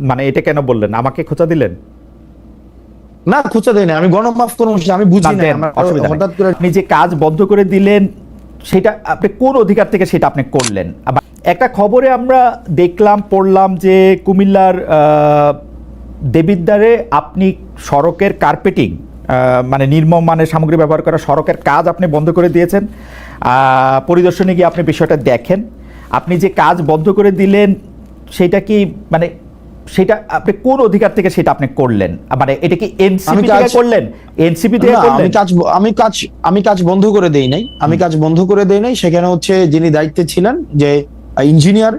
মানে এটা কেন বললেন? আমাকে খোঁচা দিলেন? না খুঁজে দেয় না আমি গণমাফ করব আমি বুঝি না। হঠাৎ করে আপনি যে কাজ বন্ধ করে দিলেন সেটা আপনি কোন অধিকার থেকে সেটা আপনি করলেন? একটা খবরে আমরা দেখলাম পড়লাম যে কুমিল্লার দেবিদ্বারে আপনি সড়কের কার্পেটিং মানে নির্মম মানের সামগ্রী ব্যবহার করা সড়কের কাজ আপনি বন্ধ করে দিয়েছেন। আহ, পরিদর্শনে গিয়ে আপনি বিষয়টা দেখেন। আপনি যে কাজ বন্ধ করে দিলেন সেটা কি মানে সেটা আপনি কোন অধিকার থেকে সেটা আপনি করলেন? মানে এটা কি এনসিপি থেকে করলেন? এনসিপি থেকে করলেন আমি কাজ আমি কাজ আমি কাজ বন্ধ করে দেই নাই। আমি কাজ বন্ধ করে দেই নাই। সেখানে হচ্ছে যিনি দায়িত্বে ছিলেন যে ইঞ্জিনিয়ার।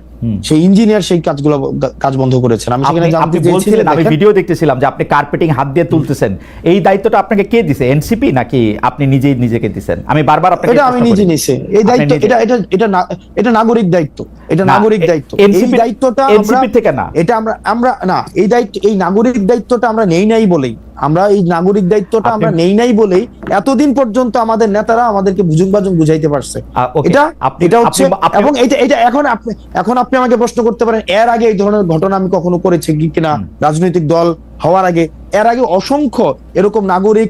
সেই ইঞ্জিনিয়ার সেই কাজগুলো কাজ বন্ধ করেছেন। আমি সেখানে আপনি জানতে চেয়েছিলাম বলছিলেন আমি ভিডিও দেখতেছিলাম যে আপনি কার্পেটিং হাত দিয়ে তুলতেছেন। এই দায়িত্বটা আপনাকে কে দিছে এনসিপি নাকি আপনি নিজেই নিজেকে দিছেন? আমি বারবার আপনাকে এটা আমি নিজে। নিছি। এই দায়িত্ব এটা এটা এটা না এটা নাগরিক দায়িত্ব। এটা নাগরিক দায়িত্ব। এই NCP দায়িত্বটা আমরা NCP থেকে না। এটা আমরা আমরা না এই দায়িত্ব এই নাগরিক দায়িত্বটা আমরা নেই নাই বলেই। আমরা এই নাগরিক দায়িত্বটা আমরা নেই নাই বলেই এতদিন পর্যন্ত আমাদের নেতারা আমাদেরকে বুঝুং বাজুং বুঝাইতে পারছে। এটা এটা হচ্ছে এবং এটা এটা এখন আপনি এখন আপনি আমাকে প্রশ্ন করতে পারেন এর আগে এই ধরনের ঘটনা আমি কখনো করেছি কি কিনা রাজনৈতিক দল হওয়ার আগে? এর আগে অসংখ্য এরকম নাগরিক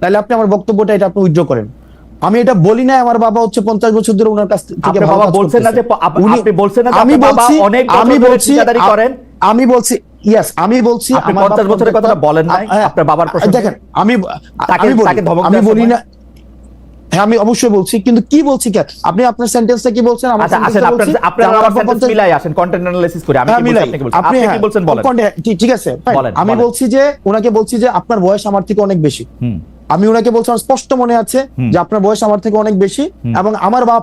তাহলে আপনি আমার বক্তব্যটা এটা আপনি উইথড্র করেন আমি এটা বলি না আমার বাবা হচ্ছে পঞ্চাশ বছর ধরে ওনার কাছ থেকে বাবা বলছেন না যে আপনি বলছেন না আমি বলছি অনেক আমি বলছি করেন? আমি বলছি ইয়েস আমি বলছি আমার 50 বছরের কথাটা বলেন নাই? হ্যাঁ, আপনার বাবার প্রশ্ন দেখেন আমি আমি বলি না হ্যাঁ আমি অবশ্যই বলছি কিন্তু কি বলছি কে? আপনি আপনার সেন্টেন্সটা কি বলছেন? আমার আসেন আপনার যে আমার 50 মিলাই আসেন কন্টেন্ট অ্যানালাইসিস করে। আমি হ্যাঁ, কি বলছি। আপনি কি বলছেন? আপনি আপনি কি বলছেন বলেন। ঠিক- আছে আমি বলছি যে উনাকে বলছি যে আপনার বয়স আমার থেকে অনেক বেশি। আমি ওনাকে বলছি আমার স্পষ্ট মনে আছে যে আপনার বয়স আমার থেকে অনেক বেশি এবং আমার বাপ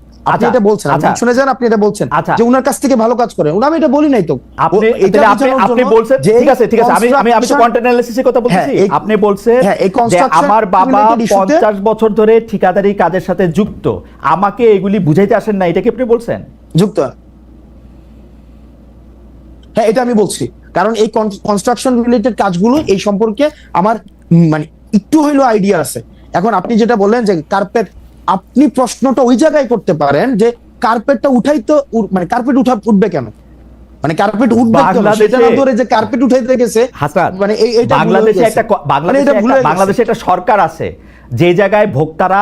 আপনি আচ্ছা, এটা বলছেন আপনি আচ্ছা। শুনে যান আপনি এটা বলছেন আচ্ছা। যে ওনার কাছ থেকে ভালো কাজ করে ওনা আমি এটা বলি নাই তো। আপনি আপনি আপনি বলছেন ঠিক আছে ঠিক আছে। আমি আমি আমি তো কন্টেন্ট অ্যানালাইসিসের কথা হ্যাঁ, আপনি বলছেন হ্যাঁ, যে আমার বাবা 50 বছর ধরে ঠিকাদারি কাজের সাথে যুক্ত। আমাকে এগুলি বুঝাইতে আসেন না এটা কি আপনি বলছেন? যুক্ত। হ্যাঁ এটা আমি বলছি। কারণ এই কনস্ট্রাকশন রিলেটেড কাজগুলো এই সম্পর্কে আমার মানে একটু হইলেও আইডিয়া আছে। এখন আপনি যেটা বললেন যে কার্পেট আপনি প্রশ্নটা ওই জায়গায় করতে পারেন যে কার্পেটটা উঠাই তো মানে কার্পেট উঠা উঠবে কেন? মানে কার্পেট উঠবে ধরে যে কার্পেট উঠাইতে গেছে মানে বাংলাদেশে একটা মানে বাংলাদেশে একটা- গেছে। বাংলাদেশে একটা সরকার আছে যে জায়গায় ভোক্তারা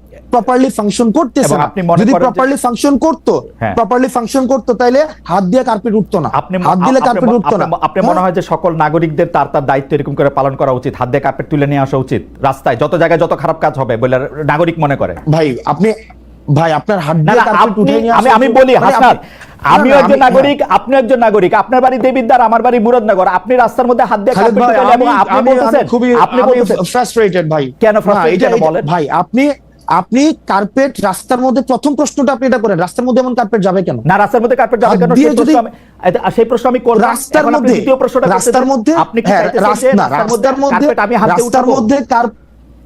প্রপারলি ফাংশন করতেছে না। যদি প্রপারলি ফাংশন করতো হ্যাঁ। প্রপারলি ফাংশন করতো তাইলে হাত দিয়ে কার্পেট উঠতো না। আপনি হাত দিলে কার্পেট উঠতো না। আপনি- মনে হয়? যে সকল নাগরিকদের তার তার দায়িত্ব এরকম করে পালন করা উচিত। হাত দিয়ে কার্পেট তুলে নিয়ে আসা উচিত। রাস্তায় যত জায়গায় যত খারাপ কাজ হবে বলে নাগরিক মনে করে। ভাই আপনি ভাই আপনার হাত দিয়ে কার্পেট উঠে নিয়ে আমি আমি বলি মানে হাসনাত আমিও একজন নাগরিক আপনি একজন নাগরিক। আপনার বাড়ি দেবিদ্বার আমার বাড়ি মুরাদনগর। আপনি রাস্তার মধ্যে হাত দিয়ে কার্পেট তুলে এবং আপনি বলতেছেন আপনি বলতেছেন frustrated ভাই। কেন এটা- বলেন? ভাই আপনি আপনি কার্পেট রাস্তার মধ্যে প্রথম প্রশ্নটা আপনি এটা করেন রাস্তার মধ্যে এমন কার্পেট যাবে কেন? না রাস্তার মধ্যে কার্পেট যাবে কেন? সেই প্রশ্ন সেই প্রশ্ন আমি করলাম রাস্তার মধ্যে দ্বিতীয় প্রশ্নটা রাস্তার মধ্যে আপনি কি হ্যাঁ, চাইতেছেন রাস্তার মধ্যে কার্পেট আমি হাত রাস্তার মধ্যে কার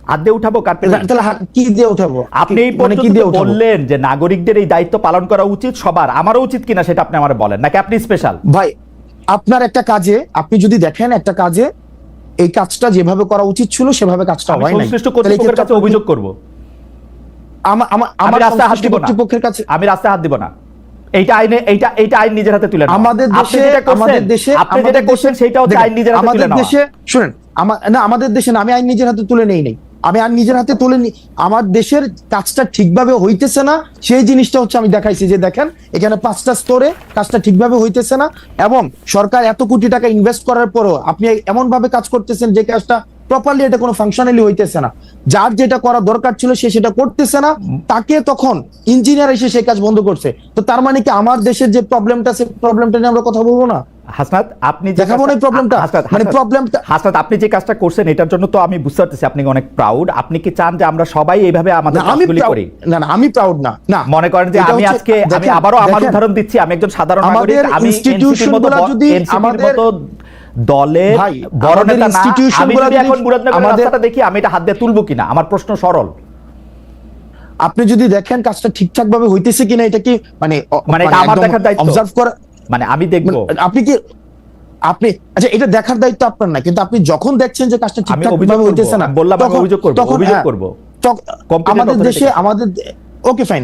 হাত উঠাবো কার্পেট তাহলে কি দিয়ে উঠাবো? আপনি মানে কি দিয়ে বললেন যে নাগরিকদের এই দায়িত্ব পালন করা উচিত সবার। আমারও উচিত কিনা সেটা আপনি আমার বলেন নাকি আপনি স্পেশাল ভাই আপনার একটা কাজে আপনি যদি দেখেন একটা কাজে এই কাজটা যেভাবে করা উচিত ছিল সেভাবে কাজটা হয় নাই। সংশ্লিষ্ট কর্তৃপক্ষের কাছে অভিযোগ করব। আমা- রাস্তায় হাত দিব না। কর্তৃপক্ষের কাছে আমি রাস্তায় হাত দিব না। এইটা আইনে এইটা এইটা আইন নিজের হাতে তুলে আমাদের দেশে আমাদের দেশে আপনি যেটা করছেন সেটা হচ্ছে আইন নিজের হাতে আমাদের দেশে শুনেন আমার না আমাদের দেশে না আমি আইন নিজের হাতে তুলে নেই নাই। আমি আর নিজের হাতে তুলে নি আমার দেশের কাজটা ঠিকভাবে হইতেছে না সেই জিনিসটা হচ্ছে আমি দেখাইছি যে দেখেন এখানে পাঁচটা স্তরে কাজটা ঠিকভাবে হইতেছে না এবং সরকার এত কোটি টাকা ইনভেস্ট করার পরও আপনি এমন ভাবে কাজ করতেছেন যে কাজটা প্রপারলি এটা কোনো ফাংশনালি হইতেছে না। যার যেটা করা দরকার ছিল সে সেটা করতেছে না তাকে তখন ইঞ্জিনিয়ার এসে সেই কাজ বন্ধ করছে। তো তার মানে কি আমার দেশের যে প্রবলেমটা সেই প্রবলেমটা নিয়ে আমরা কথা বলব না? হাসনাত আপনি দেখাবো না প্রবলেমটা হাসনাত, মানে হাসনাত, প্রবলেমটা হাসনাত আপনি যে কাজটা করছেন এটার জন্য তো আমি বুঝতে পারতেছি আপনি অনেক প্রাউড আপনি কি চান যে আমরা সবাই এইভাবে আমাদের কাজগুলি করি? না না আমি প্রাউড না। না মনে করেন যে আমি আজকে আমি আমার উদাহরণ দিচ্ছি আমি একজন সাধারণ নাগরিক আমি institution NCP র মতো গুলা ব- যদি আমাদের- মতো দলে বড় নেতা এখন মুরাদনগরের রাস্তাটা দেখি আমি এটা হাত দিয়ে তুলবো কিনা? আমার প্রশ্ন সরল। আপনি যদি দেখেন কাজটা ঠিকঠাক ভাবে হইতেছে কিনা এটা কি মানে মানে এটা আমার দেখার দায়িত্ব। অবজার্ভ করা মানে আমি দেখব। মানে আপনি কি আপনি আচ্ছা এটা দেখার দায়িত্ব আপনার না কিন্তু আপনি যখন দেখছেন যে কাজটা ঠিকঠাক ভাবে হইতেছে না বললাম অভিযোগ করব, অভিযোগ হ্যাঁ, করব। আমাদের দেশে আমাদের ওকে ফাইন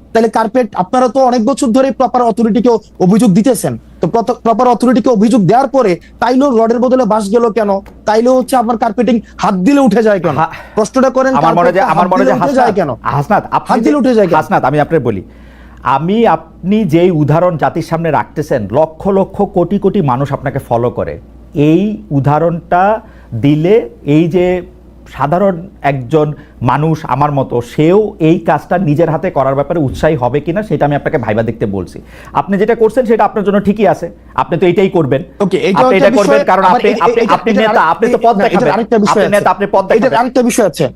তাহলে কার্পেট আপনারা তো অনেক বছর ধরে প্রপার অথরিটিকে অভিযোগ দিতেছেন। তো প্রপার অথরিটিকে অভিযোগ দেওয়ার পরে তাইলেও রডের বদলে বাস গেল কেন? তাইলেও হচ্ছে আপনার কার্পেটিং হাত দিলে উঠে যায় কেন? প্রশ্নটা করেন আমার মনে যে আমার মনে দিলে যে উঠে যায় কেন? হাসনাত আপনি হাত দিলে উঠে যায় কেন? হাসনাত আমি আপনাকে বলি আমি আপনি যেই উদাহরণ জাতির সামনে রাখতেছেন লক্ষ লক্ষ কোটি কোটি মানুষ আপনাকে ফলো করে। এই উদাহরণটা দিলে এই যে সাধারণ একজন মানুষ আমার মতো সেও এই কাজটা নিজের হাতে করার ব্যাপারে উৎসাহী হবে কিনা সেটা আমি আপনাকে ভাইবা দেখতে বলছি। আপনি যেটা করছেন সেটা আপনার জন্য ঠিকই আছে। আপনি তো এটাই করবেন। আপনি এটা করবেন কারণ আপনি আপনি নেতা আপনি তো পদ দেখাবেন। আপনি নেতা আপনি পদ দেখাবেন। আরেকটা বিষয় আছে।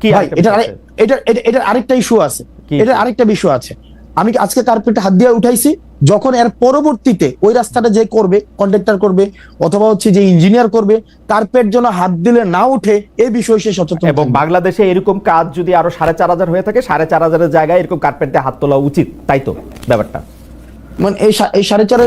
কি এটা এটা এটা- এটার আরেকটা ইস্যু আছে। এটা আরেকটা বিষয় আছে। আমি আজকে কার্পেট হাত দিয়ে উঠাইছি। যখন এর পরবর্তীতে ওই রাস্তাটা যে করবে কন্ট্রাক্টর করবে অথবা হচ্ছে যে ইঞ্জিনিয়ার করবে তার পেট যেন হাত দিলে না উঠে এই বিষয়ে সে সচেতন এবং বাংলাদেশে এরকম কাজ যদি আরও সাড়ে চার হাজার হয়ে থাকে সাড়ে চার হাজারের জায়গায় এরকম কার্পেট দিয়ে হাত তোলা উচিত তাই তো ব্যাপারটা? মানে এই এই সাড়ে চারে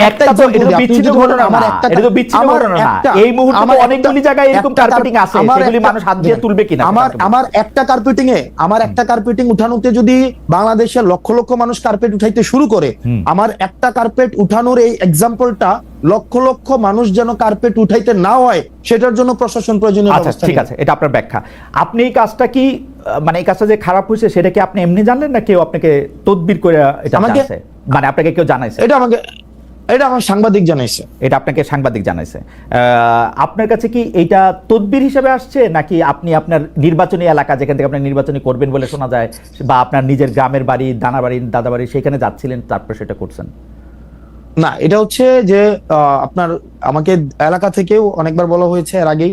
একটা তো এটা তো বিচ্ছিন্ন ঘটনা আমার একটা এটা তো বিচ্ছিন্ন ঘটনা না। এই মুহূর্তে অনেকগুলি জায়গায় এরকম carpeting আছে, সেগুলি মানুষ হাত দিয়ে তুলবে কিনা আমার আমার একটা কার্পেটিং এ আমার একটা কার্পেটিং উঠানোতে যদি বাংলাদেশের লক্ষ লক্ষ মানুষ কার্পেট উঠাইতে শুরু করে আমার একটা কার্পেট উঠানোর এই এক্সাম্পলটা লক্ষ লক্ষ মানুষ যেন কার্পেট উঠাইতে না হয় সেটার জন্য প্রশাসন প্রয়োজনীয় আচ্ছা ঠিক আছে এটা আপনার ব্যাখ্যা। আপনি এই কাজটা কি মানে এই কাজটা যে খারাপ হয়েছে সেটা কি আপনি এমনি জানলেন না কেউ আপনাকে তদবির করে এটা আমাকে- মানে আপনাকে কেউ জানাইছে? এটা আমাকে এটা আমার সাংবাদিক জানাইছে। এটা আপনাকে সাংবাদিক জানাইছে। আপনার কাছে কি এইটা তদবির হিসেবে আসছে? নাকি আপনি আপনার নির্বাচনী এলাকা যেখান থেকে আপনি নির্বাচনী করবেন বলে শোনা যায় বা আপনার নিজের গ্রামের বাড়ি দানা বাড়ি দাদা বাড়ি সেখানে যাচ্ছিলেন তারপর সেটা করছেন? না এটা হচ্ছে যে আপনার আমাকে এলাকা থেকেও অনেকবার বলা হয়েছে এর আগেই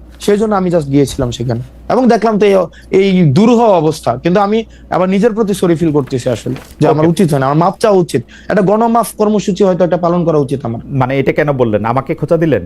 সেই জন্য আমি জাস্ট গিয়েছিলাম সেখানে। এবং দেখলাম তো এই- দুরূহ অবস্থা। কিন্তু আমি আবার নিজের প্রতি সরি ফিল করতেছি আসলে যে আমার উচিত হয় না। আমার মাপ চাওয়া উচিত। একটা গণমাফ কর্মসূচি হয়তো একটা পালন করা উচিত আমার। মানে এটা কেন বললেন? আমাকে খোঁচা দিলেন?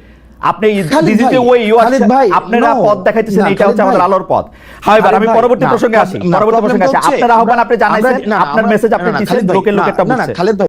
আপনি ওয়ে ইউ ভাই, আপনারা no, পথ দেখাইতেছেন এটা হচ্ছে খালিদ আমাদের ভাই। আলোর পথ। আমি পরবর্তী প্রসঙ্গে আসি। না, পরবর্তী প্রসঙ্গে আসি আপনার আহ্বান আপনি জানাইছেন আপনার মেসেজ আপনি দিচ্ছেন লোকের লোক না, একটা না, না, বুঝছে খালিদ ভাই।